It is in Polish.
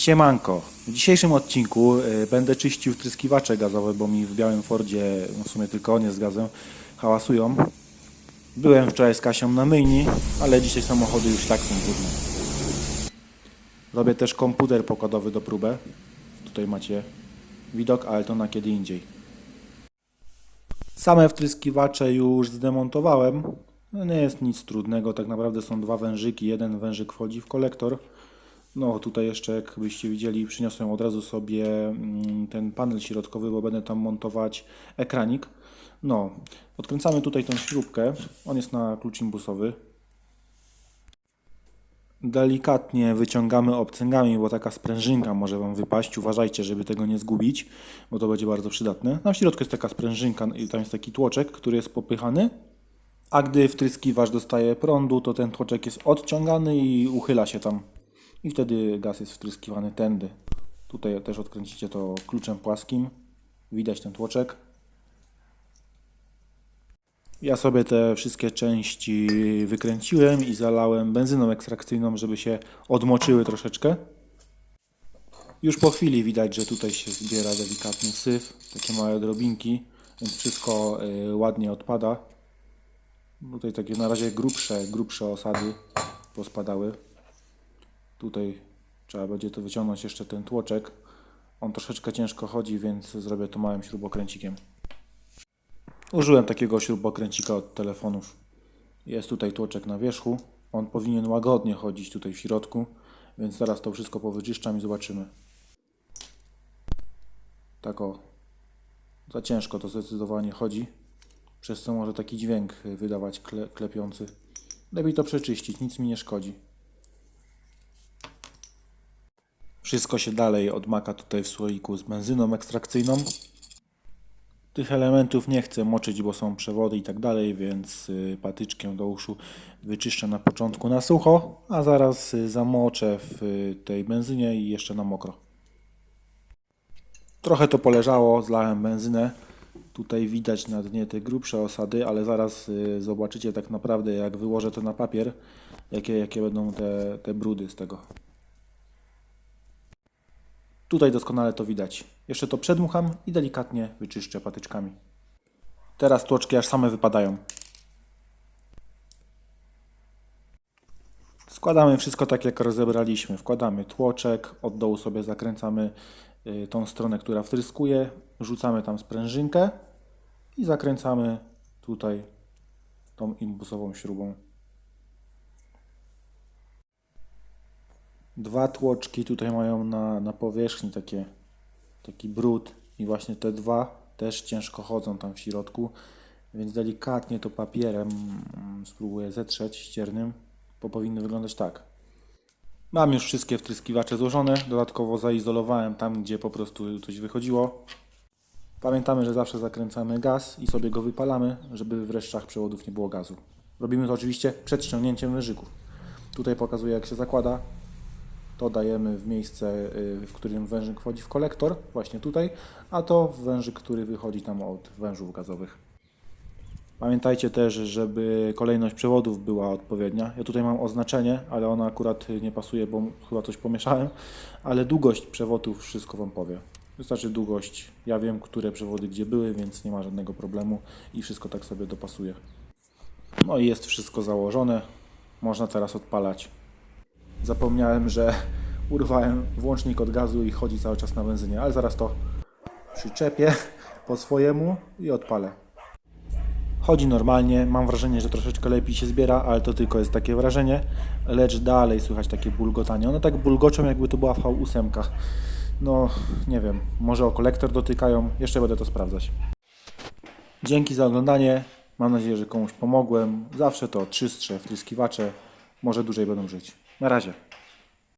Siemanko. W dzisiejszym odcinku y, będę czyścił wtryskiwacze gazowe, bo mi w białym Fordzie, w sumie tylko on jest z gazem, hałasują. Byłem wczoraj z Kasią na myjni, ale dzisiaj samochody już tak są brudne. Robię też komputer pokładowy do próbę. Tutaj macie widok, ale to na kiedy indziej. Same wtryskiwacze już zdemontowałem. No nie jest nic trudnego, tak naprawdę są dwa wężyki. Jeden wężyk wchodzi w kolektor. No tutaj jeszcze, jakbyście widzieli, przyniosłem od razu sobie mm, ten panel środkowy, bo będę tam montować ekranik. No, odkręcamy tutaj tą śrubkę. On jest na klucz imbusowy. Delikatnie wyciągamy obcęgami, bo taka sprężynka może Wam wypaść. Uważajcie, żeby tego nie zgubić, bo to będzie bardzo przydatne. Na środku jest taka sprężynka i tam jest taki tłoczek, który jest popychany. A gdy wtryskiwacz dostaje prądu, to ten tłoczek jest odciągany i uchyla się tam. I wtedy gaz jest wtryskiwany tędy. Tutaj też odkręcicie to kluczem płaskim. Widać ten tłoczek. Ja sobie te wszystkie części wykręciłem i zalałem benzyną ekstrakcyjną, żeby się odmoczyły troszeczkę. Już po chwili widać, że tutaj się zbiera delikatny syf, takie małe drobinki, więc wszystko y, ładnie odpada. Tutaj takie na razie grubsze, grubsze osady pospadały. Tutaj trzeba będzie to wyciągnąć jeszcze ten tłoczek. On troszeczkę ciężko chodzi, więc zrobię to małym śrubokręcikiem. Użyłem takiego śrubokręcika od telefonów. Jest tutaj tłoczek na wierzchu. On powinien łagodnie chodzić tutaj w środku, więc zaraz to wszystko powyczyszczam i zobaczymy. Tak o. Za ciężko to zdecydowanie chodzi, przez co może taki dźwięk wydawać kle, klepiący. Lepiej to przeczyścić, nic mi nie szkodzi. Wszystko się dalej odmaka tutaj w słoiku z benzyną ekstrakcyjną. Tych elementów nie chcę moczyć, bo są przewody i tak dalej, więc y, patyczkiem do uszu wyczyszczę na początku na sucho, a zaraz y, zamoczę w y, tej benzynie i jeszcze na mokro. Trochę to poleżało, zlałem benzynę. Tutaj widać na dnie te grubsze osady, ale zaraz zobaczycie tak naprawdę jak wyłożę to na papier, jakie, jakie będą te, te brudy z tego. Tutaj doskonale to widać. Jeszcze to przedmucham i delikatnie wyczyszczę patyczkami. Teraz tłoczki aż same wypadają. Składamy wszystko tak jak rozebraliśmy. Wkładamy tłoczek, od dołu sobie zakręcamy y, tą stronę, która wtryskuje, rzucamy tam sprężynkę i zakręcamy tutaj tą imbusową śrubą. Dwa tłoczki tutaj mają na, na powierzchni takie, taki brud i właśnie te dwa też ciężko chodzą tam w środku, więc delikatnie to papierem mm, spróbuję zetrzeć ściernym, bo powinno wyglądać tak. Mam już wszystkie wtryskiwacze złożone, dodatkowo zaizolowałem tam, gdzie po prostu coś wychodziło. Pamiętamy, że zawsze zakręcamy gaz i sobie go wypalamy, żeby w resztach przewodów nie było gazu. Robimy to oczywiście przed ściągnięciem wężyków. Tutaj pokazuję jak się zakłada, to dajemy w miejsce, y, w którym wężyk wchodzi w kolektor, właśnie tutaj, a to wężyk, który wychodzi tam od wężów gazowych. Pamiętajcie też, żeby kolejność przewodów była odpowiednia. Ja tutaj mam oznaczenie, ale ona akurat nie pasuje, bo chyba coś pomieszałem, ale długość przewodów wszystko Wam powie. Wystarczy długość. Ja wiem, które przewody gdzie były, więc nie ma żadnego problemu i wszystko tak sobie dopasuje. No i jest wszystko założone. Można teraz odpalać. Zapomniałem, że urwałem włącznik od gazu i chodzi cały czas na benzynie, ale zaraz to przyczepię po swojemu i odpalę. Chodzi normalnie, mam wrażenie, że troszeczkę lepiej się zbiera, ale to tylko jest takie wrażenie, lecz dalej słychać takie bulgotanie. One tak bulgoczą, jakby to była V8. No, nie wiem, może o kolektor dotykają, jeszcze będę to sprawdzać. Dzięki za oglądanie, mam nadzieję, że komuś pomogłem. Zawsze to czystsze wtryskiwacze, może dłużej będą żyć. Na razie.